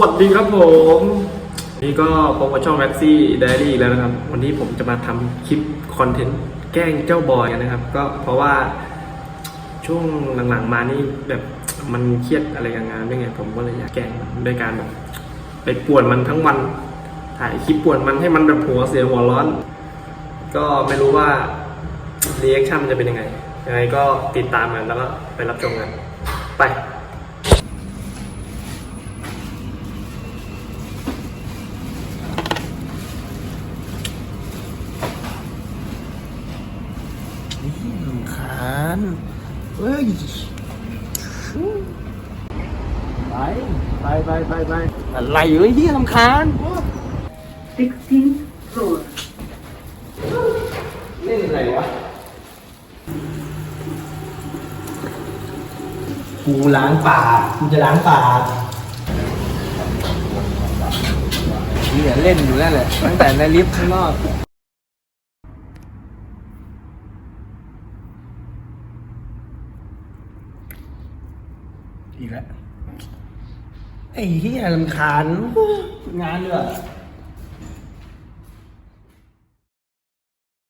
วัสดีครับผม นี่ก็พบกับช่องแม็กซี่ไดอารี่แล้วนะครับ วันนี้ผมจะมาทำคลิปคอนเทนต์แกล้งเจ้าบอยกันนะครับ ก็เพราะว่าช่วงหลังๆมานี่แบบมันเครียดอะไรกับงานด้วยไง ผมก็เลยอยากแกล้งมันด้วยการแบบไปป่วนมันทั้งวัน ถ่ายคลิปป่วนมันให้มันแบบหัวเสียหัวร้อน ก็ไม่รู้ว่ารีแอคชั่นมันจะเป็นยังไงยังไงก็ติดตามกันแล้วก็ไปรับชมกันไป ขานเฮ้ยไปไปไปไปไปอะไรอยู่ไอ้เหี้ยลำคาญ 16th floor. เล่นอะไรวะกูล้างปากกูจะล้างปากเหี้ยเล่นอยู่นั่นแหละตั้งแต่ในลิฟต์ข้างนอก อีกแล้วไอ้เหี้ยลำคาญงานด้วย